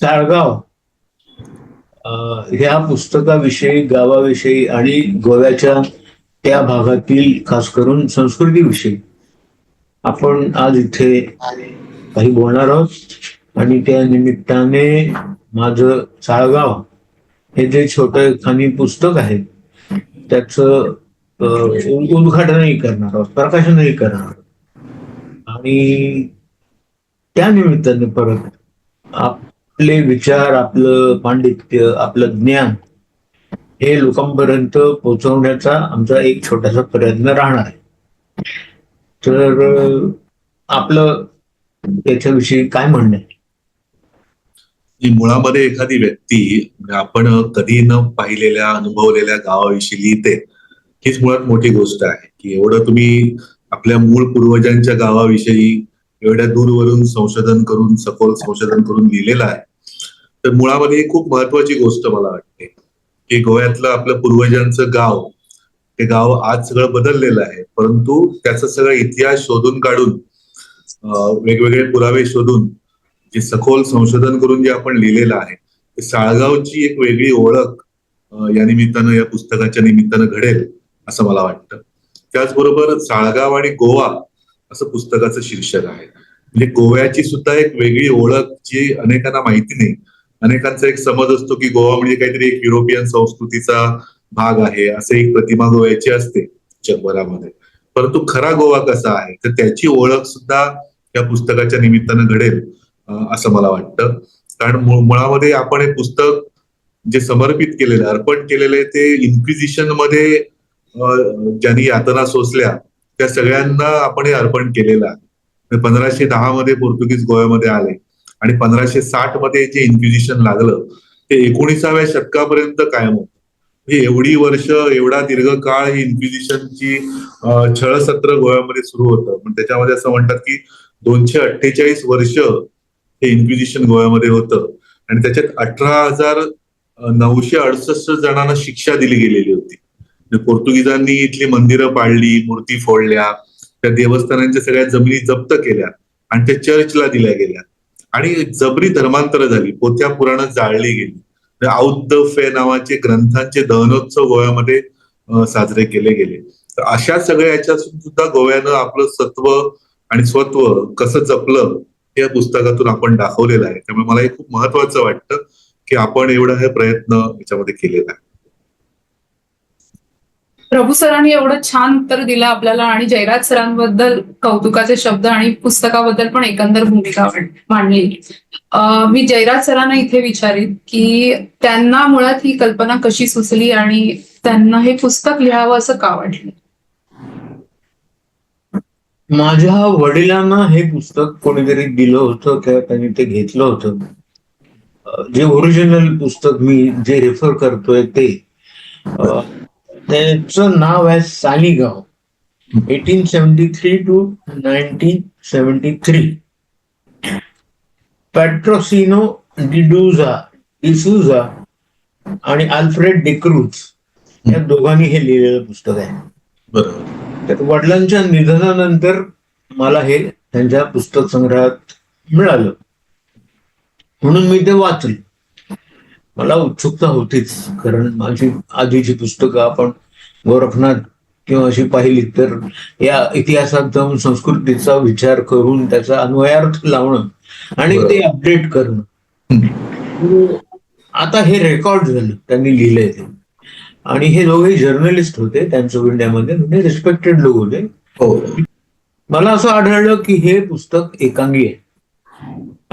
साळगाव ह्या पुस्तकाविषयी गावाविषयी आणि गोव्याच्या त्या भागातील खास करून संस्कृतीविषयी आपण आज इथे काही बोलणार आहोत. आणि त्या निमित्ताने माझं साळगाव हे जे छोट खानी पुस्तक आहे त्याच उद्घाटनही करणार आहोत प्रकाशनही करणार आहोत. आणि त्या निमित्ताने परत आपले विचार आपलं पांडित्य आपलं ज्ञान हे लोकांपर्यंत पोहोचवण्याचा आमचा एक छोटासा प्रयत्न राहणार आहे. तर आपलं याच्याविषयी काय म्हणणं आहे? की मुळामध्ये एखादी व्यक्ती म्हणजे आपण कधी न पाहिलेल्या अनुभवलेल्या गावाविषयी लिहिते हीच मुळात मोठी गोष्ट आहे. की एवढं तुम्ही आपल्या मूळ पूर्वजांच्या गावाविषयी एवढ्या दूरवरून संशोधन करून सखोल संशोधन करून लिहिलेलं आहे. तर मुळामध्ये ही खूप महत्वाची गोष्ट मला वाटते की गोव्यातलं आपलं पूर्वजांचं गाव ते गाव आज सगळं बदललेलं आहे. परंतु त्याचा सगळा इतिहास शोधून काढून वेगवेगळे पुरावे शोधून जे सखोल संशोधन करून जे आपण लिहिलेलं आहे ते साळगावची एक वेगळी ओळख या निमित्तानं या पुस्तकाच्या निमित्तानं घडेल असं मला वाटतं. त्याचबरोबर साळगाव आणि गोवा असं पुस्तकाचं शीर्षक आहे. म्हणजे गोव्याची सुद्धा एक वेगळी ओळख जी अनेकांना माहिती नाही. अनेकांचा एक समज असतो की गोवा म्हणजे काहीतरी एक युरोपियन संस्कृतीचा भाग आहे असे एक प्रतिमा गोव्याची असते जगभरामध्ये. परंतु खरा गोवा कसा आहे तर त्याची ओळख सुद्धा या पुस्तकाच्या निमित्तानं घडेल असं मला वाटतं. कारण मुळामध्ये आपण हे पुस्तक जे समर्पित केलेलं अर्पण केलेलं आहे ते इन्क्विजिशनमध्ये ज्यांनी यातना सोसल्या त्या सगळ्यांना आपण हे अर्पण केलेलं आहे. पंधराशे दहा मध्ये पोर्तुगीज गोव्यामध्ये आले आणि पंधराशे साठमध्ये जे इन्क्विजिशन लागलं ते एकोणीसाव्या शतकापर्यंत कायम होत. हे म्हणजे एवढी वर्ष एवढा दीर्घ काळ ही इन्क्विजिशनची छळसत्र गोव्यामध्ये सुरू होतं. पण त्याच्यामध्ये असं म्हणतात की दोनशे अठ्ठेचाळीस वर्ष हे इन्क्विजिशन गोव्यामध्ये होतं. आणि त्याच्यात अठरा हजार नऊशे अडुसष्ट जणांना शिक्षा दिली गेलेली होती. म्हणजे पोर्तुगीजांनी इथली मंदिरं पाडली मूर्ती फोडल्या त्या देवस्थानांच्या सगळ्या जमिनी जप्त केल्या आणि त्या चर्चला दिल्या गेल्या. आणि जबरी धर्मांतर झाली पोथ्या पुराणात जाळली गेली. म्हणजे औद्ध फे नावाचे ग्रंथांचे दहनोत्सव गोव्यामध्ये साजरे केले गेले. तर अशा सगळ्या याच्यातून सुद्धा गोव्यानं आपलं सत्व आणि स्वत्व कसं जपलं हे या पुस्तकातून आपण दाखवलेलं आहे. त्यामुळे मला हे खूप महत्वाचं वाटतं की आपण एवढा हे प्रयत्न याच्यामध्ये केलेला आहे. प्रभू सरांनी एवढं छान उत्तर दिलं आपल्याला आणि जयराज सरांबद्दल कौतुकाचे शब्द आणि पुस्तकाबद्दल पण एकंदर भूमिका मांडली. मी जयराज सरांना इथे विचारित की त्यांना मुळात ही कल्पना कशी सुचली आणि त्यांना हे पुस्तक लिहावं असं का वाटलं? माझ्या वडिलांना हे पुस्तक कोणीतरी दिलं होतं किंवा त्यांनी ते घेतलं होतं. जे ओरिजिनल पुस्तक मी जे रेफर करतोय ते त्याचं नाव आहे Saligao. Eighteen seventy three two nineteen seventy three. Patrocinio D'Souza D'Souza आणि अल्फ्रेड डिक्रूज या दोघांनी हे लिहिलेलं पुस्तक आहे. बरोबर. तर वडिलांच्या निधनानंतर मला हे त्यांच्या पुस्तक संग्रहात मिळालं. म्हणून मी ते वाचलं. मला उत्सुकता होतीच कारण माझी आधीची पुस्तकं आपण गोरखनाथ किंवा अशी पाहिली तर या इतिहासात जाऊन संस्कृतीचा विचार करून त्याचा अन्वयार्थ लावणं आणि ते अपडेट करणं. आता हे रेकॉर्ड झालं त्यांनी लिहिलंय ते. आणि हे दोघे जर्नलिस्ट होते त्यांचं इंडियामध्ये म्हणजे रिस्पेक्टेड लोक होते. हो. मला असं आढळलं की हे पुस्तक एकांगी आहे.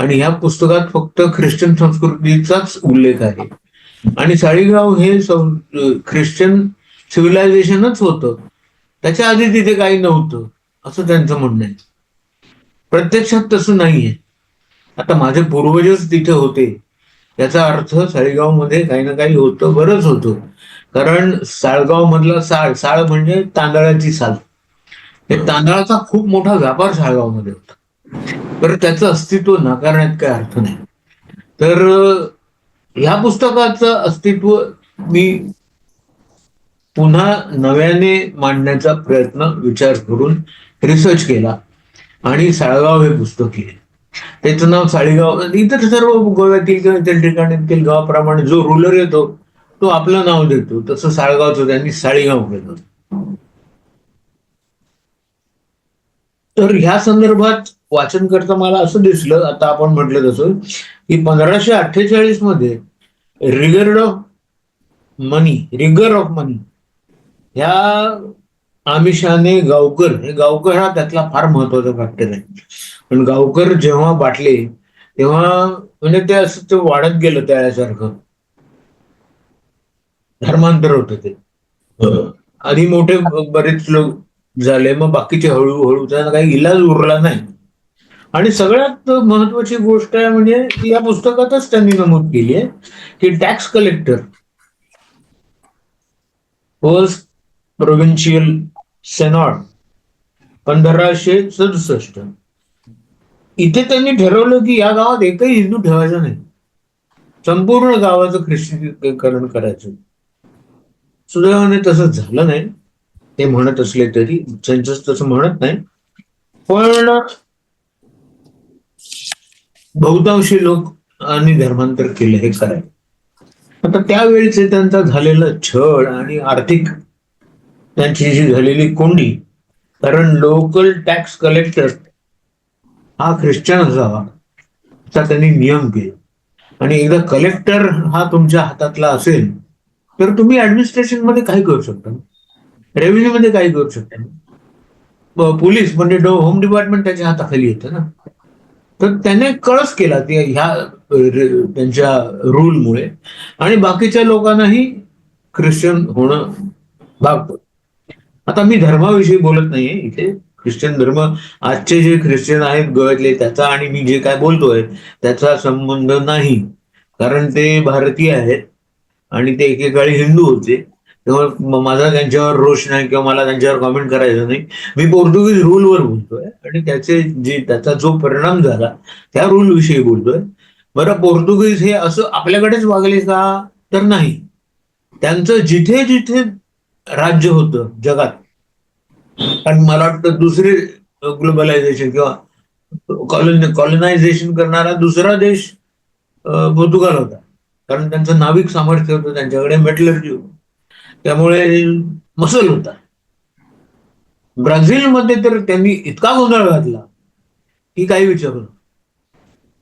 आणि ह्या पुस्तकात फक्त ख्रिश्चन संस्कृतीचाच उल्लेख आहे. आणि साळीगाव हे ख्रिश्चन सिव्हिलायझेशनच होतं. त्याच्या आधी तिथे काही नव्हतं असं त्यांचं म्हणणं आहे. प्रत्यक्षात तसं नाहीये. आता माझे पूर्वजच तिथे होते. याचा अर्थ साळीगावमध्ये काही ना काही होतं बरंच होतं. कारण साळगाव मधला साळ साळ म्हणजे तांदळाची साल. हे तांदळाचा खूप मोठा व्यापार साळगावमध्ये होता. तर त्याचं अस्तित्व नाकारण्यात काही अर्थ नाही. तर ह्या पुस्तकाचं अस्तित्व मी पुन्हा नव्याने मांडण्याचा प्रयत्न विचार करून रिसर्च केला आणि साळगाव हे पुस्तक लिहिले. त्याचं नाव साळीगाव इतर सर्व गोव्यातील किंवा इतर ठिकाणीतील गावाप्रमाणे जो रुलर येतो तो आपलं नाव देतो. तसं साळगावचं त्यांनी साळीगाव केलं. तर ह्या संदर्भात वाचन करता मला असं दिसलं आता आपण म्हटलं तसं की पंधराशे अठ्ठेचाळीसमध्ये regard of money regard of money ह्या आमिषाने गावकर हे गावकर हा त्यातला फार महत्त्वाचा फॅक्टर आहे. पण गावकर जेव्हा बाटले तेव्हा म्हणजे ते असं ते वाढत गेलं त्यासारखं. धर्मांतर होतं ते. आधी मोठे बरेच लोक झाले मग बाकीचे हळूहळू त्यांना काही इलाज उरला नाही. आणि सगळ्यात महत्वाची गोष्ट आहे म्हणजे या पुस्तकातच त्यांनी नमूद केली आहे की टॅक्स कलेक्टर फर्स्ट प्रोव्हिन्शियल सेनॉट पंधराशे सदुसष्ट. इथे त्यांनी ठरवलं की या गावात एकही हिंदू ठेवायचा नाही. संपूर्ण गावाचं ख्रिस्तीकरण करायचं. सुदैवाने तसं झालं नाही. ते म्हणत असले तरी सेन्सस तसं म्हणत नाही. पण बहुतांशी लोक आणि धर्मांतर केलं हे खरं आता त्यावेळेचे त्यांचा झालेला छळ आणि आर्थिक त्यांची जी झालेली कोंडी कारण लोकल टॅक्स कलेक्टर हा ख्रिश्चन असावा असा त्यांनी नियम केला. आणि एकदा कलेक्टर हा तुमच्या हातातला असेल तर तुम्ही ऍडमिनिस्ट्रेशनमध्ये काय करू शकता रेव्हेन्यू मध्ये काय करू शकता पोलीस म्हणजे होम डिपार्टमेंट त्याच्या हाताखाली येतं ना. तर त्याने कळस केला ते ह्या त्यांच्या रूलमुळे. आणि बाकीच्या लोकांनाही ख्रिश्चन होणं भाग आता मी धर्माविषयी बोलत नाहीये इथे. ख्रिश्चन धर्म आजचे जे ख्रिश्चन आहेत गोव्यातले त्याचा आणि मी जे काय बोलतोय त्याचा संबंध नाही. कारण ते भारतीय आहेत आणि ते एकेकाळी हिंदू होते. तेव्हा माझा त्यांच्यावर रोष नाही किंवा मला त्यांच्यावर कॉमेंट करायचं नाही. मी पोर्तुगीज रूलवर बोलतोय आणि त्याचे जे त्याचा जो परिणाम झाला त्या रूल विषयी बोलतोय. बरं पोर्तुगीज हे असं आपल्याकडेच वागले का? तर नाही. त्यांचं जिथे जिथे राज्य होतं जगात पण मला वाटतं दुसरे ग्लोबलायझेशन किंवा कॉलन कॉलनायझेशन करणारा दुसरा देश पोर्तुगाल होता. कारण त्यांचं नाविक सामर्थ्य होतं त्यांच्याकडे मेटलर्जी होतं. त्यामुळे मसल होता. ब्राझीलमध्ये तर त्यांनी इतका गोंधळ घातला की काही विचारू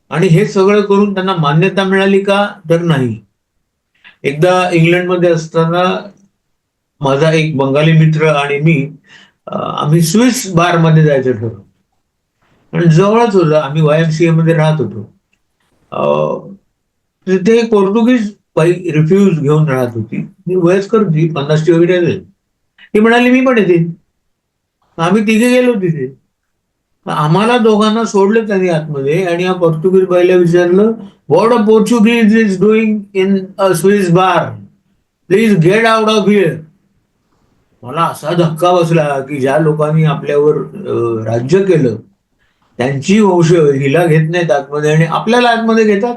आणि हे सगळं करून त्यांना मान्यता मिळाली का तर नाही. एकदा इंग्लंडमध्ये असताना माझा एक बंगाली मित्र आणि मी आम्ही स्विस बारमध्ये जायचं ठरवलं. आणि जवळच होतं आम्ही वाय एम वायएमसीए मध्ये राहत होतो. अं, तिथे पोर्तुगीज पहिली रिफ्यूज घेऊन राहत होती. मी वयस्कर होती पन्नासची वगैरे असेल ती म्हणाली मी पण येते. आम्ही तिघे गेलो तिथे. आम्हाला दोघांना सोडलं त्यांनी आतमध्ये आणि या पोर्तुगीज बाईला विचारलं what a Portuguese is doing in a Swiss bar please get out of here मला असा धक्का बसला की ज्या लोकांनी आपल्यावर राज्य केलं त्यांची वंश हिला घेत नाहीत आतमध्ये आणि आपल्याला आतमध्ये घेतात.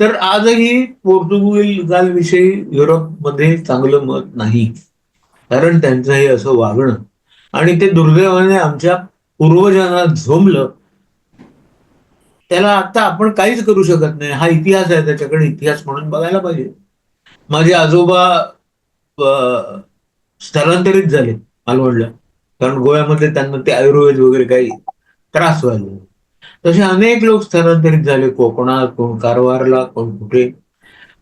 तर आजही पोर्तुगीज विषयी युरोपमध्ये चांगलं मत नाही. कारण त्यांचं हे असं वागणं आणि ते दुर्दैवाने आमच्या पूर्वजांना झोंबलं त्याला आता आपण काहीच करू शकत नाही. हा इतिहास आहे त्याच्याकडे इतिहास म्हणून बघायला पाहिजे. माझे आजोबा स्थलांतरित झाले मालवणला. कारण गोव्यामध्ये त्यांना ते आयुर्वेद वगैरे काही त्रास व्हायला तसे अनेक लोक स्थलांतरित झाले. कोकणात कोण कारवारला कोण कुठे.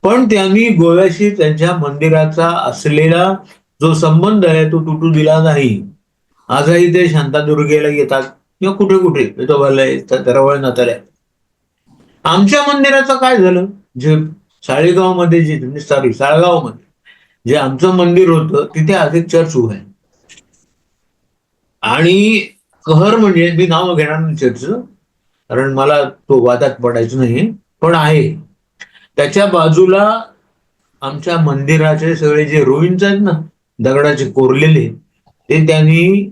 पण त्यांनी गोव्याशी त्यांच्या मंदिराचा असलेला जो संबंध आहे तो तुटू दिला नाही. आजही ते शांतादुर्गेला येतात. किंवा कुठे कुठे. विठोबाला येतात रवळ आमच्या मंदिराचं काय झालं? जे साळेगावमध्ये जे म्हणजे सॉरी साळगावमध्ये जे आमचं मंदिर होतं तिथे आज एक चर्च उभं आहे. आणि कहर म्हणजे मी नाव घेणार नाही कारण मला तो वादात पडायचं नाही पण आहे. त्याच्या बाजूला आमच्या मंदिराचे सगळे जे रुईन्स आहेत ना दगडाचे कोरलेले ते त्यांनी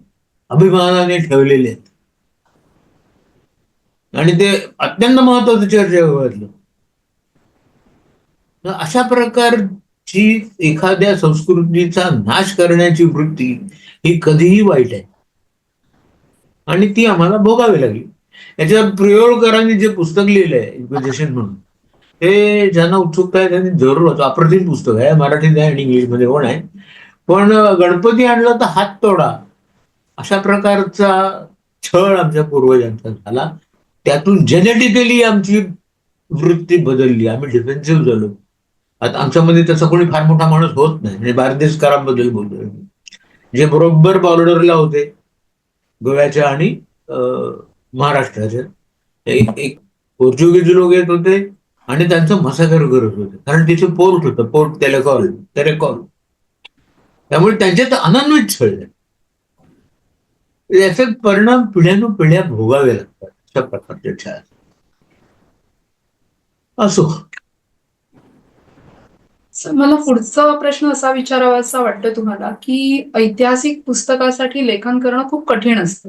अभिमानाने ठेवलेले आहेत. आणि ते अत्यंत महत्वाचं चर्चेवातलं अशा प्रकारची एखाद्या संस्कृतीचा नाश करण्याची वृत्ती ही कधीही वाईट आहे. आणि ती आम्हाला भोगावी लागली. याच्यात प्रियोळकरांनी जे पुस्तक लिहिलंय इक्विजेशन म्हणून ते ज्यांना उत्सुकता आहे त्यांनी जरूर वाचू. अप्रतिम पुस्तक आहे मराठीत आहे आणि इंग्लिशमध्ये पण आहे. पण गणपती आणला तर हात तोडा. अशा प्रकारचा छळ आमच्या पूर्वजांचा झाला. त्यातून जेनेटिकली आमची वृत्ती बदलली. आम्ही डिफेन्सिव्ह झालो. आता आमच्यामध्ये त्याचा कोणी फार मोठा माणूस होत नाही. म्हणजे भारदेशकरांबद्दल बोलतोय जे बरोबर बॉर्डरला होते गोव्याच्या आणि महाराष्ट्राच्या एक एक पोर्चुगीज लोक येत होते आणि त्यांचं मसाकर करत होते. कारण तिथे पोर्ट होतं पोर्ट टेलेकॉल टेलेकॉल त्यामुळे त्यांच्यात अनन्वित छळले याचे परिणाम पिढ्यानु पिढ्या भोगावे लागतात अशा प्रकारचे छळ असो. मला पुढचा प्रश्न असा विचारावासा वाटतो तुम्हाला की ऐतिहासिक पुस्तकासाठी लेखन करणं खूप कठीण असतं.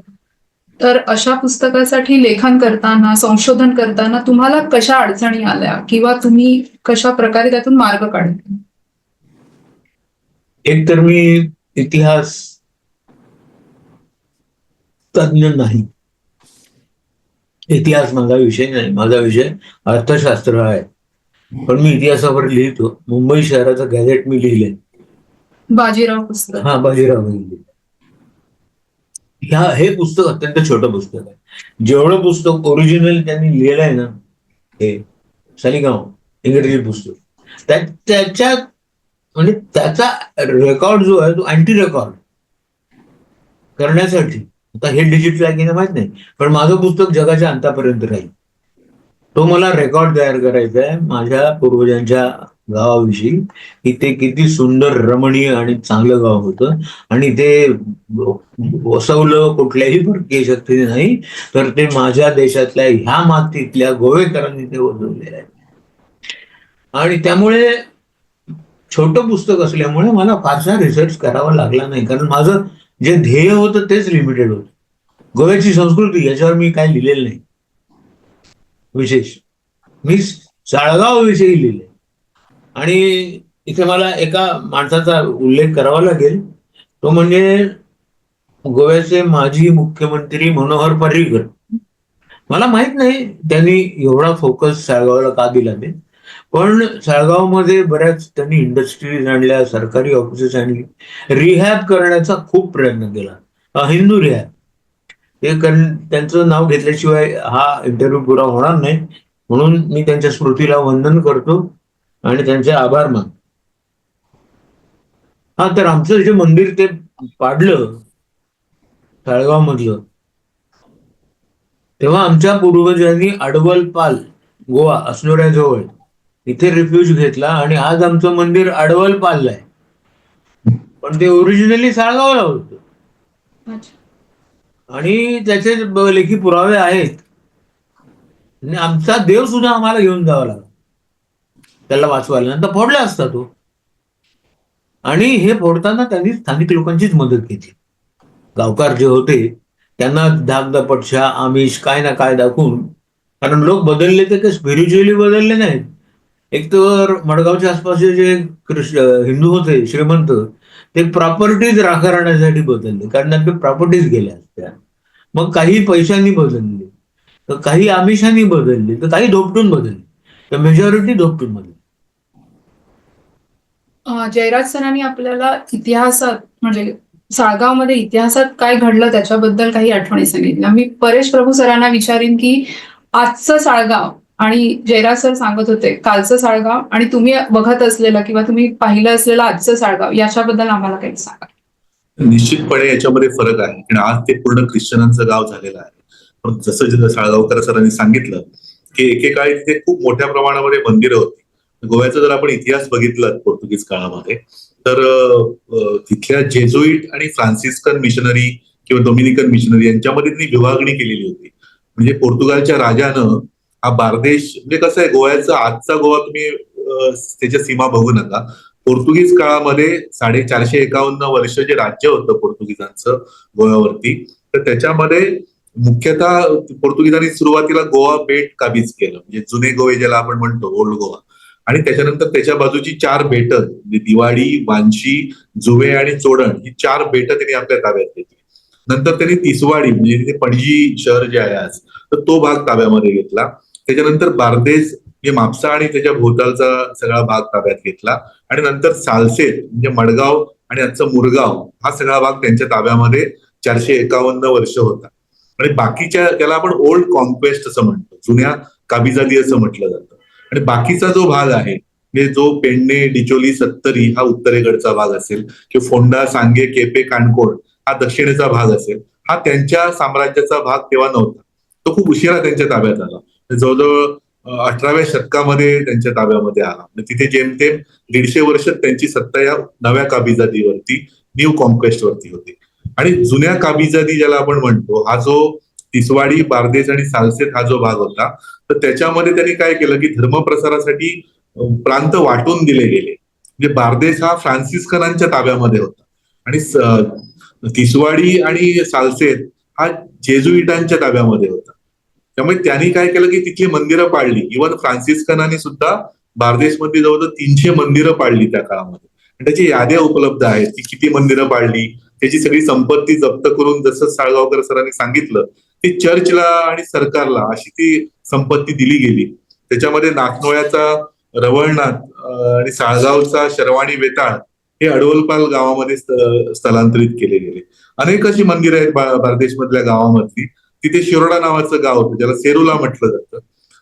तर अशा पुस्तकासाठी लेखन करताना संशोधन करताना तुम्हाला कशा अडचणी आल्या? किंवा तुम्ही कशा प्रकारे त्यातून मार्ग काढले? एक तर मी इतिहास तज्ञ नाही. इतिहास माझा विषय नाही. माझा विषय अर्थशास्त्र आहे. पण मी इतिहासावर लिहितो. मुंबई शहराचं गॅझेट मी लिहिले. बाजीराव पुस्तक. हा बाजीराव लिहिले. ह्या हे पुस्तक अत्यंत छोटं पुस्तक आहे. जेवढं पुस्तक ओरिजिनल त्यांनी लिहिलं आहे ना हे शालिगाव इंग्रजी पुस्तक त्याच्या त्याच्यात म्हणजे त्याचा रेकॉर्ड जो आहे तो अँटी रेकॉर्ड करण्यासाठी आता हे डिजिटल आहे की नाही माहीत नाही पण माझं पुस्तक जगाच्या अंतापर्यंत राहील. तो मला रेकॉर्ड तयार करायचा आहे माझ्या पूर्वजांच्या गावाविषयी की ते किती सुंदर रमणीय आणि चांगलं गाव होतं. आणि ते वसवलं कुठल्याही परकीय शक्तीने नाही तर ते माझ्या देशातल्या ह्या मातीतल्या गोवेकरांनी ते वजवले आहे. आणि त्यामुळे छोटं पुस्तक असल्यामुळे मला फारसा रिसर्च करावा लागला नाही. कारण माझं जे ध्येय होतं तेच लिमिटेड होतं. गोव्याची संस्कृती याच्यावर मी काय लिहिलेलं नाही. विशेष. मी साळगाव विषयी लिहिले आणि इथे मला एका माणसाचा उल्लेख करावा लागेल. तो म्हणजे गोव्याचे माजी मुख्यमंत्री मनोहर पर्रीकर मला माहीत नाही त्यांनी एवढा फोकस साळगावला का दिला ते. पण साळगावमध्ये बऱ्याच त्यांनी इंडस्ट्रीज आणल्या सरकारी ऑफिसेस आणली. रिहॅब करण्याचा खूप प्रयत्न केला. हिंदू रिहॅब ते कारण त्यांचं नाव घेतल्याशिवाय हा इंटरव्ह्यू पुरा होणार नाही. म्हणून मी त्यांच्या स्मृतीला वंदन करतो. आणि त्यांचे आभार मान हा तर आमचं जे मंदिर ते पाडलं साळगावमधलं तेव्हा आमच्या पूर्वजांनी अडवल पाल गोवा असनोऱ्याजवळ इथे रिफ्यूज घेतला आणि आज आमचं मंदिर अडवल पालला आहे. पण ते ओरिजिनली साळगावला होत. आणि त्याचे लेखी पुरावे आहेत. आणि आमचा देव सुद्धा आम्हाला घेऊन जावा लागला. त्याला वाचवायला. नंतर फोडला असता तो. आणि हे फोडताना त्यांनी स्थानिक लोकांचीच मदत केली गावकार जे होते त्यांना धाकदपटशा आमिष काय ना काय दाखवून कारण लोक बदलले ते काही स्पिरिच्युअली बदलले नाहीत. एक तर मडगावच्या आसपासचे जे ख्रिश्च हिंदू होते श्रीमंत ते प्रॉपर्टीज राखण्यासाठी बदलले. कारण त्यांच्या प्रॉपर्टीज गेल्या असत्या. मग काही पैशांनी बदलले. तर काही आमिषांनी बदलले. तर काही धोपटून बदलले. तर मेजॉरिटी धोपटून बदलली. जयराज सरांनी आपल्याला इतिहासात म्हणजे साळगावमध्ये इतिहासात काय घडलं त्याच्याबद्दल काही आठवणी सांगितल्या मी परेश प्रभू सरांना विचारीन की आजचं साळगाव आणि जयराज सर सांगत होते कालचं साळगाव आणि तुम्ही बघत असलेलं किंवा तुम्ही पाहिलं असलेलं आजचं साळगाव याच्याबद्दल आम्हाला काही सांगा. निश्चितपणे याच्यामध्ये फरक आहे कारण आज ते पूर्ण ख्रिश्चनांचं गाव झालेलं आहे. जसं जसं साळगावकर सरांनी सांगितलं की एकेकाळी तिथे खूप मोठ्या प्रमाणामध्ये मंदिरं होती. गोव्याचा जर आपण इतिहास बघितला पोर्तुगीज काळामध्ये तर तिथल्या जेजुईट आणि फ्रान्सिस्कन मिशनरी किंवा डोमिनिकन मिशनरी यांच्यामध्ये त्यांनी विभागणी केलेली होती. म्हणजे पोर्तुगालच्या राजानं हा बारदेश म्हणजे कसं आहे गोव्याचा आजचा गोवा तुम्ही त्याच्या सीमा बघू नका. पोर्तुगीज काळामध्ये साडेचारशे एकावन्न वर्ष जे राज्य होतं पोर्तुगीजांचं गोव्यावरती तर त्याच्यामध्ये मुख्यतः पोर्तुगीजांनी सुरुवातीला गोवा बेट काबीज केलं. म्हणजे जुने गोवे ज्याला आपण म्हणतो ओल्ड गोवा. आणि त्याच्यानंतर त्याच्या बाजूची चार बेटं म्हणजे दिवाळी वांशी जुवे आणि चोडण ही चार बेटं त्यांनी आपल्या ताब्यात घेतली. नंतर त्यांनी तिसवाडी म्हणजे तिथे पणजी शहर जे आहे आज तर तो भाग ताब्यामध्ये घेतला. त्याच्यानंतर बारदेस म्हणजे म्हापसा आणि त्याच्या भोवतालचा सगळा भाग ताब्यात घेतला. आणि नंतर सालसेत म्हणजे मडगाव आणि आजचं मुरगाव हा सगळा भाग त्यांच्या ताब्यामध्ये चारशे एकावन्न वर्ष होता. आणि बाकीच्या त्याला आपण ओल्ड कॉन्क्वेस्ट असं म्हणतो. जुन्या काबिजादी असं म्हटलं जातं. आणि बाकीचा जो भाग आहे म्हणजे जो पेडणे डिचोली सत्तरी हा उत्तरेकडचा भाग असेल किंवा फोंडा सांगे केपे काणकोण हा दक्षिणेचा भाग असेल हा त्यांच्या साम्राज्याचा भाग तेव्हा नव्हता. तो खूप उशिरा त्यांच्या ताब्यात आला. जवळजवळ अठराव्या शतकामध्ये त्यांच्या ताब्यामध्ये आला. तिथे जेमतेम दीडशे वर्ष त्यांची सत्ता या नव्या काबिजादीवरती न्यू कॉन्क्वेस्ट वरती होती. आणि जुन्या काबिजादी ज्याला आपण म्हणतो हा जो तिसवाडी बारदेस आणि सालसेत हा जो भाग होता तर त्याच्यामध्ये त्यांनी काय केलं की धर्मप्रसारासाठी प्रांत वाटून दिले गेले. म्हणजे बारदेस हा फ्रान्सिस्कनांच्या ताब्यामध्ये होता. आणि तिसवाडी आणि सालसेत हा जेजुईटांच्या ताब्यामध्ये होता. त्यामुळे त्यांनी काय केलं की तिथली मंदिरं पाडली. इव्हन फ्रान्सिस्कनांनी सुद्धा बारदेशमध्ये जवळजवळ तीनशे मंदिरं पाडली त्या काळामध्ये. आणि त्याची याद्या उपलब्ध आहेत की किती मंदिरं पाडली त्याची सगळी संपत्ती जप्त करून जसं साळगावकर सरांनी सांगितलं ती चर्चला आणि सरकारला अशी ती संपत्ती दिली गेली. त्याच्यामध्ये नाथनोळ्याचा रवळनाथ आणि साळगावचा शर्वाणी वेताळ हे अडवलपाल गावामध्ये स्थलांतरित केले गेले. अनेक अशी मंदिरं आहेत बा- बारदेशमधल्या गावामधली. तिथे शिरोडा नावाचं गाव होतं ज्याला सेरुला म्हटलं जातं.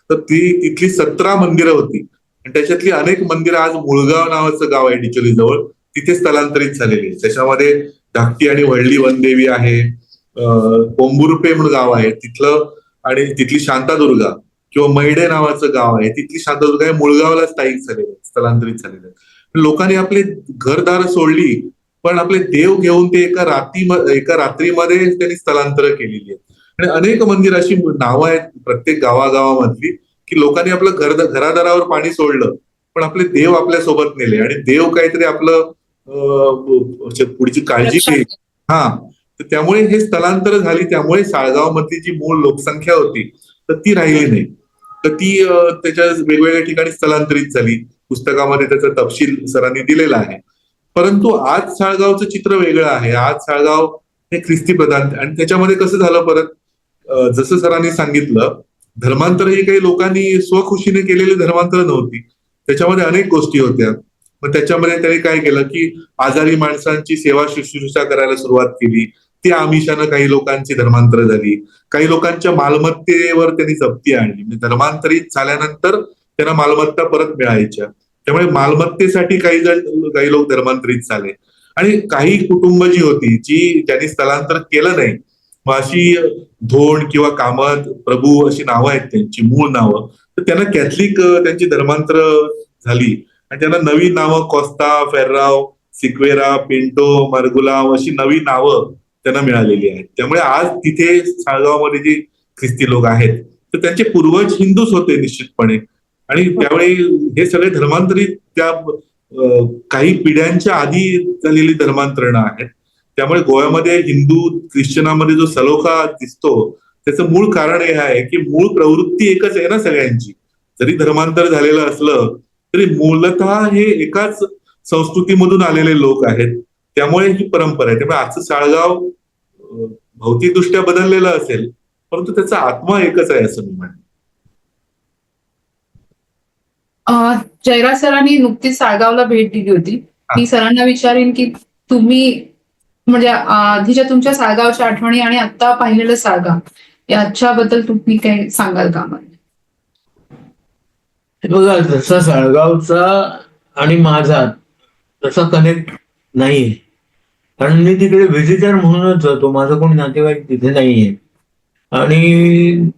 तर ती तिथली सतरा मंदिरं होती. आणि त्याच्यातली अनेक मंदिरं आज मुळगाव नावाचं गाव आहे डिचोली जवळ तिथे स्थलांतरित झालेली आहे त्याच्यामध्ये धाकटी आणि वडली वनदेवी आहे. कोंबुरपे म्हणून गाव आहे. तिथलं आणि तिथली शांतादुर्गा किंवा मैडे नावाचं गाव आहे. तिथली शांतादुर्गा हे मुळगावला स्थायिक झालेले स्थलांतरित झालेले. लोकांनी आपले घरदार सोडली पण आपले देव घेऊन ते एका रात्री एका रात्रीमध्ये त्यांनी स्थलांतर केलेली आहेत. आणि अनेक मंदिर अशी नावं आहेत प्रत्येक गावागावामधली की लोकांनी आपलं घर घरादारावर पाणी सोडलं पण आपले देव आपल्यासोबत नेले. आणि देव काहीतरी आपलं पुढची काळजी घेईल हा. तर त्यामुळे हे स्थलांतर झाली त्यामुळे साळगाव मधली जी मूळ लोकसंख्या होती तर ती राहिली नाही. तर ती त्याच्या वेगवेगळ्या ठिकाणी स्थलांतरित झाली. पुस्तकामध्ये त्याचा तपशील सरांनी दिलेला आहे. परंतु आज साळगावचं चित्र वेगळं आहे. आज साळगाव हे ख्रिस्ती प्रधान आणि त्याच्यामध्ये कसं झालं परत? जसं सरांनी सांगितलं धर्मांतर ही काही लोकांनी स्वखुशीने केलेली धर्मांतर नव्हती. त्याच्यामध्ये अनेक गोष्टी होत्या. मग त्याच्यामध्ये त्याने काय केलं की आजारी माणसांची सेवा शुश्रूषा करायला सुरुवात केली. त्या आमिषानं काही लोकांची धर्मांतर झाली. काही लोकांच्या मालमत्तेवर त्यांनी जप्ती आणली. म्हणजे धर्मांतरित झाल्यानंतर त्यांना मालमत्ता परत मिळायच्या. त्यामुळे मालमत्तेसाठी काही जण काही लोक धर्मांतरित झाले. आणि काही कुटुंब जी होती जी ज्यांनी स्थलांतर केलं नाही मग अशी धोंड किंवा कामत प्रभू अशी नावं आहेत त्यांची मूळ नावं तर त्यांना कॅथलिक त्यांची धर्मांतर झाली. आणि त्यांना नवी नावं Costa Ferrao Sequeira Pinto Mergulhao अशी नवी नावं त्यांना मिळालेली आहे त्यामुळे आज तिथे साळगावमध्ये जे ख्रिस्ती लोक आहेत तर त्यांचे पूर्वज हिंदूच होते निश्चितपणे. आणि त्यावेळी हे सगळे धर्मांतरित त्या काही पिढ्यांच्या आधी झालेली धर्मांतरणं आहेत. त्यामुळे गोव्यामध्ये हिंदू ख्रिश्चनामध्ये जो सलोखा दिसतो त्याचं मूळ कारण हे आहे की मूळ प्रवृत्ती एकच आहे ना सगळ्यांची. जरी धर्मांतर झालेलं असलं तरी मूलतः हे एकाच संस्कृतीमधून आलेले लोक आहेत. त्यामुळे ही परंपरा आहे. त्यामुळे आजचं साळगाव भौतिकदृष्ट्या बदललेलं असेल परंतु त्याचा आत्मा एकच आहे असं मी म्हणेन. अं, जयराज सरांनी नुकतीच साळगावला भेट दिली होती. मी सरांना विचारेन की तुम्ही म्हणजे आधीच्या तुमच्या साळगावच्या आठवणी आणि आता पाहिलेलं साळगाव याच्याबद्दल तुम्ही काही सांगाल का मला हे बघा जसा साळगावचा आणि माझा तसा कनेक्ट नाहीये. कारण मी तिकडे व्हिजिटर म्हणूनच जातो. माझं कोणी नातेवाईक तिथे नाहीये. आणि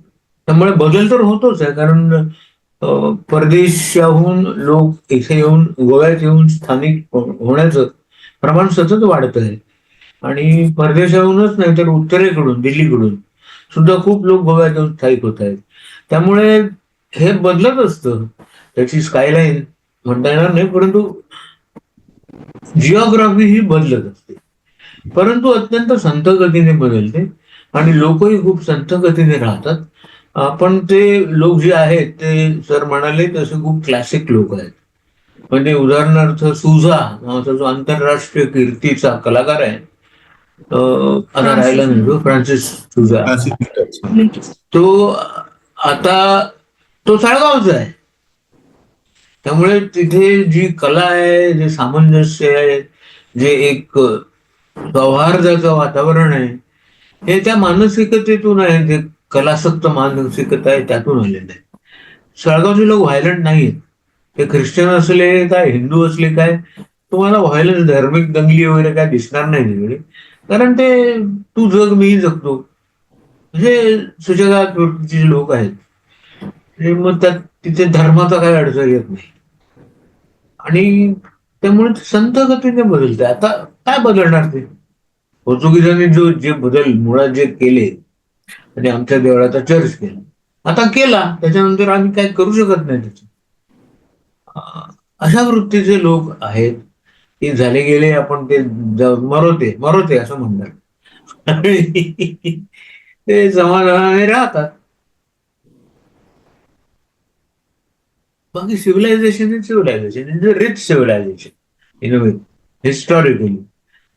त्यामुळे बदल तर होतोच आहे. कारण परदेशाहून लोक इथे येऊन गोव्यात येऊन स्थानिक होण्याचं प्रमाण सतत वाढत आहे. आणि परदेशाहूनच नाही तर उत्तरेकडून दिल्लीकडून सुद्धा खूप लोक गोव्यात येऊन स्थायिक होत आहेत. त्यामुळे हे बदलत असतं. त्याची स्कायलाईन म्हणता येणार नाही परंतु जिओग्राफी ही बदलत असते. परंतु अत्यंत संथ गतीने बदलते आणि लोकही खूप संथ गतीने राहतात. पण ते लोक जे आहेत ते सर म्हणाले तसे खूप क्लासिक लोक आहेत. म्हणजे उदाहरणार्थ सुझा नावाचा जो आंतरराष्ट्रीय कीर्तीचा कलाकार आहे आता राहिला नाही तो फ्रान्सिस न्यूटन. तो आता तो साळगावचा आहे. त्यामुळे तिथे जी कला आहे जे सामंजस्य आहे जे एक सौहार्दाचं वातावरण आहे. हे त्या मानसिकतेतून आहे जे कलासक्त मानसिकता आहे त्यातून आलेलं आहे. सळगावचे लोक व्हायलंट नाहीत ते ख्रिश्चन असले काय हिंदू असले काय तुम्हाला व्हायलन्स धार्मिक दंगली वगैरे काय दिसणार नाही तिकडे. कारण ते तू जग मी जगतो. म्हणजे सुजगात वृत्तीचे लोक आहेत. मग त्यात तिथे धर्माचा काही अडचण येत नाही. आणि त्यामुळे संत गतीने बदलते आता काय बदलणार ते? पोर्तुगीजांनी जो जे बदल मुळात जे केले आणि आमच्या देवळाचा चर्च केला. आता केला त्याच्यानंतर आम्ही काय करू शकत नाही त्याच. अशा वृत्तीचे लोक आहेत की झाले गेले आपण ते मरोते मरोते असं म्हणतात. आणि ते समाधानाने राहतात. बाकी civilization is civilization is a rich civilization in a way historically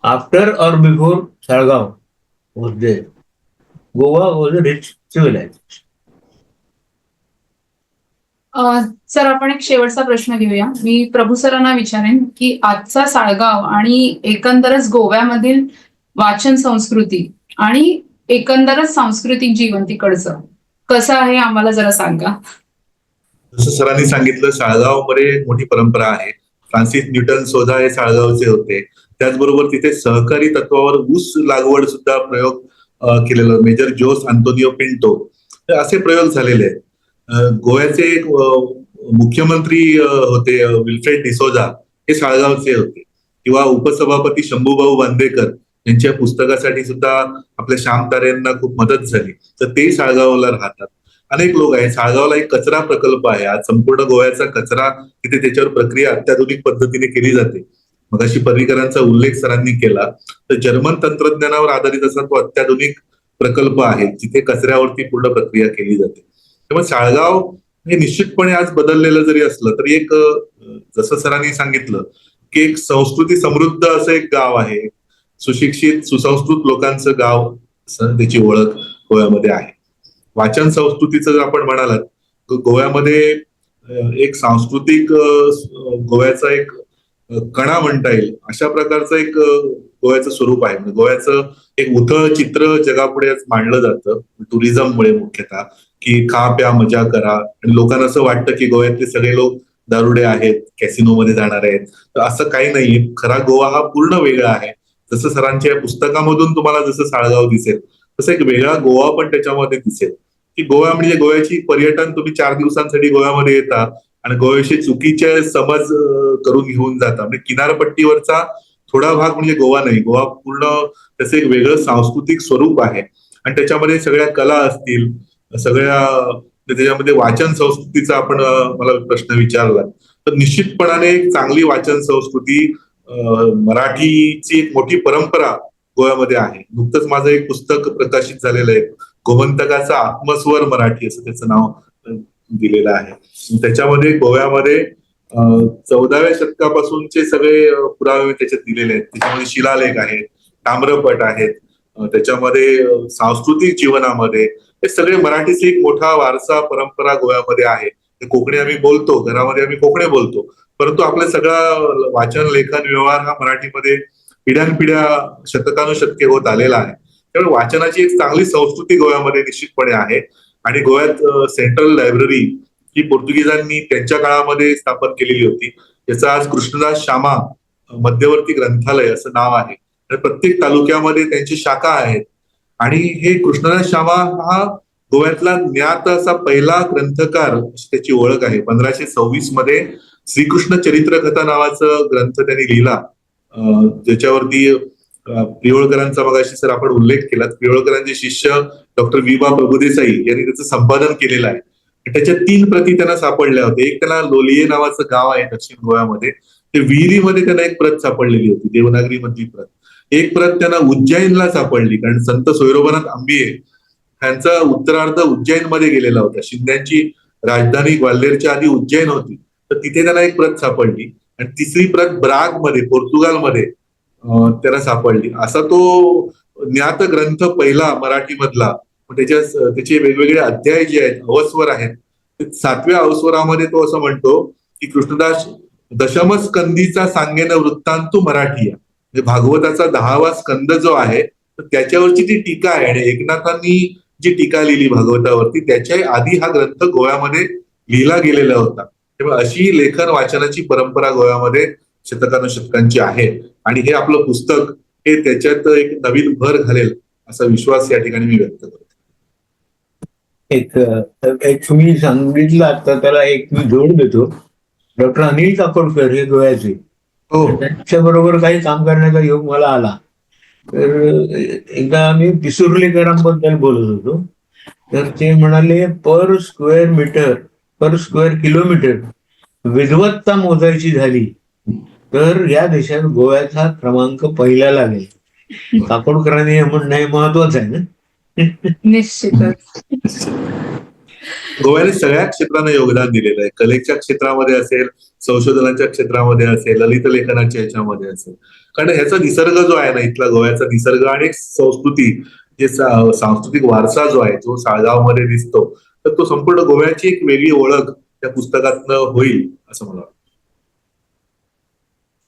after or before Saligao was there Goa was a rich civilization um, sir आपण एक शेवटचा प्रश्न घेऊया. मी प्रभू सरांना विचारेन की आजचा साळगाव आणि एकंदरच गोव्यामधील वाचन संस्कृती आणि एकंदरच सांस्कृतिक जीवन तिकडचं कसं आहे आम्हाला जरा सांगा. जसं सरांनी सांगितलं साळगावमध्ये एक मोठी परंपरा आहे. फ्रान्सिस न्यूटन सोधा हे साळगावचे होते. त्याचबरोबर तिथे सहकारी तत्वावर ऊस लागवड सुद्धा प्रयोग केलेला मेजर जोस अँटोनिओ पिंटो. असे प्रयोग झालेले आहेत. गोव्याचे एक मुख्यमंत्री होते विल्फ्रेड डिसोजा. हे साळगावचे होते. किंवा उपसभापती शंभूभाऊ बांदेकर यांच्या पुस्तकासाठी सुद्धा आपल्या श्याम तारेंना खूप मदत झाली. तर ते साळगावला राहतात. अनेक लोक आहेत. साळगावला एक कचरा प्रकल्प आहे. आज संपूर्ण गोव्याचा कचरा तिथे त्याच्यावर प्रक्रिया अत्याधुनिक पद्धतीने केली जाते. मगाशी पर्रीकरांचा उल्लेख सरांनी केला तर जर्मन तंत्रज्ञानावर आधारित असा तो अत्याधुनिक प्रकल्प आहे जिथे कचऱ्यावरती पूर्ण प्रक्रिया केली जाते. तेव्हा साळगाव हे निश्चितपणे आज बदललेलं जरी असलं तरी एक जसं सरांनी सांगितलं की एक संस्कृती समृद्ध असं एक गाव आहे. सुशिक्षित सुसंस्कृत लोकांचं गाव त्याची ओळख गोव्यामध्ये आहे. वाचन संस्कृतीचं जर आपण म्हणालात तर गोव्यामध्ये एक सांस्कृतिक गोव्याचा एक कणा म्हणता येईल अशा प्रकारचं एक गोव्याचं स्वरूप आहे. म्हणजे गोव्याचं एक उथळ चित्र जगापुढे मांडलं जातं. टुरिझममुळे मुख्यतः. की खा प्या मजा करा. आणि लोकांना असं वाटतं की गोव्यातले सगळे लोक दारुडे आहेत कॅसिनोमध्ये जाणार आहेत. तर असं काही नाही. खरा गोवा हा पूर्ण वेगळा आहे. जसं सरांच्या या पुस्तकामधून तुम्हाला जसं साळगाव दिसेल तसं एक वेगळा गोवा पण त्याच्यामध्ये दिसेल. की गोवा म्हणजे गोव्याची पर्यटन तुम्ही चार दिवसांसाठी गोव्यामध्ये येता. आणि गोव्याविषयी चुकीचे समज करून घेऊन जाता म्हणजे किनारपट्टीवरचा थोडा भाग म्हणजे गोवा नाही. गोवा पूर्ण त्याचं एक वेगळं सांस्कृतिक स्वरूप आहे. आणि त्याच्यामध्ये सगळ्या कला असतील सगळ्या त्याच्यामध्ये वाचन संस्कृतीचा आपण मला प्रश्न विचारला तर निश्चितपणाने एक चांगली वाचन संस्कृती मराठीची एक मोठी परंपरा गोव्यामध्ये आहे. नुकतंच माझं एक पुस्तक प्रकाशित झालेलं आहे. गोमंतकाचा आत्मस्वर मराठी असं त्याचं नाव दिलेलं आहे. त्याच्यामध्ये गोव्यामध्ये चौदाव्या शतकापासूनचे सगळे पुरावे त्याच्यात दिलेले आहेत. त्याच्यामध्ये शिलालेख आहेत ताम्रपट आहेत त्याच्यामध्ये सांस्कृतिक जीवनामध्ये हे सगळे मराठीचे एक मोठा वारसा परंपरा गोव्यामध्ये आहे. कोकणी आम्ही बोलतो घरामध्ये आम्ही कोकणी बोलतो. परंतु आपला सगळा वाचन लेखन व्यवहार हा मराठीमध्ये पिढ्यानपिढ्या शतकानुशतके होत आलेला आहे. त्यामुळे वाचनाची एक चांगली संस्कृती गोव्यामध्ये निश्चितपणे आहे. आणि गोव्यात सेंट्रल लायब्ररी ही पोर्तुगीजांनी त्यांच्या काळामध्ये स्थापन केलेली होती. त्याचं आज कृष्णदास श्यामा मध्यवर्ती ग्रंथालय असं नाव आहे. तर प्रत्येक तालुक्यामध्ये त्यांची शाखा आहेत. आणि हे कृष्णदास श्यामा हा गोव्यातला ज्ञात असा पहिला ग्रंथकार त्याची ओळख आहे. पंधराशे सव्वीसमध्ये श्रीकृष्ण चरित्र कथा नावाचं ग्रंथ त्यांनी लिहिला. ज्याच्यावरती पिवळकरांचा प्रियोळकरांचा मगाशी सर आपण उल्लेख केला पिवळकरांचे शिष्य डॉक्टर विभा प्रभुदेसाई यांनी त्याचं संपादन केलेलं आहे. त्याच्या तीन प्रती त्यांना सापडल्या होत्या. एक त्याला लोलिये नावाचं गाव आहे दक्षिण गोव्यामध्ये. ते विहिरीमध्ये त्यांना एक प्रत सापडलेली होती देवनागरीमधली प्रत. एक प्रत त्यांना उज्जैनला सापडली कारण संत सोयरोबनाथ आंबिये ह्यांचा उत्तरार्ध उज्जैनमध्ये गेलेला होता. शिंद्यांची राजधानी ग्वाल्हेरच्या आधी उज्जैन होती. तर तिथे त्यांना एक प्रत सापडली. आणि तिसरी प्रत ब्रागमध्ये पोर्तुगालमध्ये त्याला सापडली. असा तो ज्ञात ग्रंथ पहिला मराठीमधला त्याच्या त्याचे वेगवेगळे अध्याय जे आहेत अवस्वर आहेत सातव्या अवस्वरामध्ये तो असं म्हणतो की कृष्णदास दशमस्कंदीचा सांगेन वृत्तांतू मराठी आहे. म्हणजे भागवताचा दहावा स्कंद जो आहे तर त्याच्यावरची जी टीका आहे आणि एकनाथांनी जी टीका लिहिली भागवतावरती त्याच्या आधी हा ग्रंथ गोव्यामध्ये लिहिला गेलेला होता. तेव्हा अशी लेखन वाचनाची परंपरा गोव्यामध्ये शतकानुशतकांची आहे. आणि हे आपलं पुस्तक हे त्याच्यात एक नवीन भर घालेल असा विश्वास या ठिकाणी मी व्यक्त करतो. एक तुम्ही सांगितलं आता त्याला एक मी जोड देतो. डॉक्टर अनिल काकोडकर हे गोव्याचे हो. त्यांच्या बरोबर काही काम करण्याचा योग मला आला. तर एकदा आम्ही पिसुर्लेकरांबद्दल बोलत होतो. तर ते म्हणाले per square metre per square kilometre विद्वत्ता मोजायची झाली तर या देशात गोव्याचा क्रमांक पहिला लागेल. काकोडकरांनी हे म्हणणं हे महत्वाचं आहे ना? निश्चितच. गोव्याने सगळ्या क्षेत्रांना योगदान दिलेलं आहे. कलेच्या क्षेत्रामध्ये असेल संशोधनाच्या क्षेत्रामध्ये असेल ललित लेखनाच्या याच्यामध्ये असेल. कारण ह्याचा निसर्ग जो आहे ना इथला गोव्याचा निसर्ग आणि संस्कृती जे सांस्कृतिक वारसा जो आहे जो साळगावमध्ये दिसतो तर तो संपूर्ण गोव्याची एक वेगळी ओळख त्या पुस्तकातनं होईल असं मला वाटतं.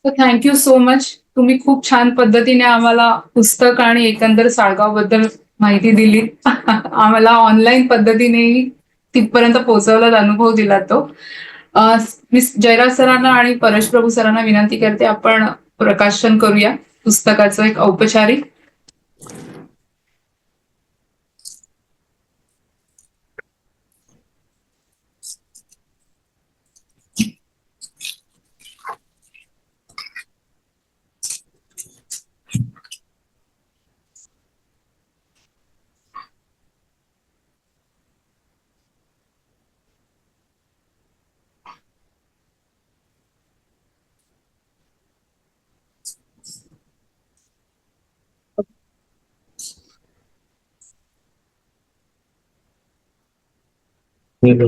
थँक्यू सो मच तुम्ही खूप छान पद्धतीने आम्हाला पुस्तक आणि एकंदर साळगावबद्दल माहिती दिली. आम्हाला ऑनलाईन पद्धतीनेही तिथपर्यंत पोहोचवला अनुभव दिला तो. मी जयराज सरांना आणि परेश प्रभू सरांना विनंती करते आपण प्रकाशन करूया. पुस्तकाचं एक औपचारिक ठीक.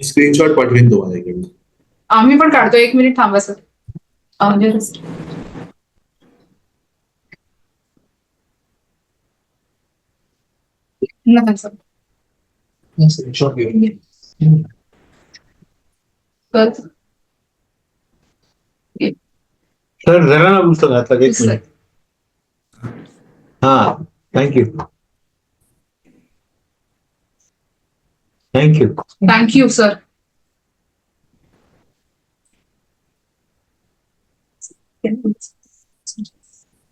स्क्रीनशॉट पाठवेन तुम्हाला इकडे आम्ही पण काढतो एक मिनिट थांबा सर. नका सर सर जरा ना पुस्तक हातात एक. मिनिट हा थँक्यू थँक्यू थँक्यू सर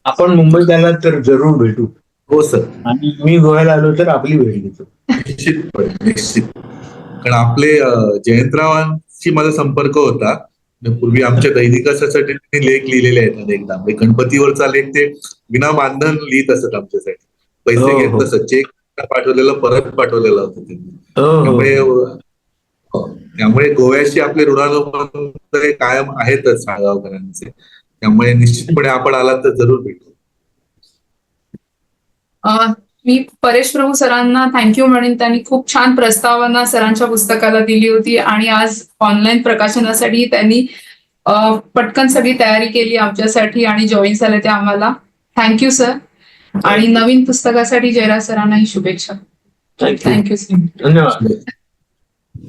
आपण मुंबईत आलात तर जरूर भेटू. हो सर. आणि मी गोव्याला आलो तर आपली भेट घेतो. निश्चितपणे निश्चित कारण आपले जयंतरावांशी माझा संपर्क होता. पूर्वी आमच्या दैनिकासाठी त्यांनी लेख लिहिलेले आहेत अनेकदा म्हणजे गणपतीवरचा लेख ते विना मानधन लिहित असत आमच्यासाठी. हो, पैसे हो. घेत नसत. चेक पाठवलेलं परत पाठवलेलं होतं त्यांनी हो हो. त्यामुळे हो, त्यामुळे गोव्याशी आपले ऋणानुबंध हे कायम आहेतच साळगावकरांचे त्यामुळे निश्चितपणे आपण आलात तर जरूर भेटू. मी परेश प्रभू सरांना थँक्यू म्हणेन त्यांनी खूप छान प्रस्तावना सरांच्या पुस्तकाला दिली होती आणि आज ऑनलाईन प्रकाशनासाठी त्यांनी पटकन सगळी तयारी केली आमच्यासाठी आणि जॉईन झाले ते आम्हाला. थँक्यू सर आणि नवीन पुस्तकासाठी जयराज सरांनाही शुभेच्छा. थँक्यू सर धन्यवाद.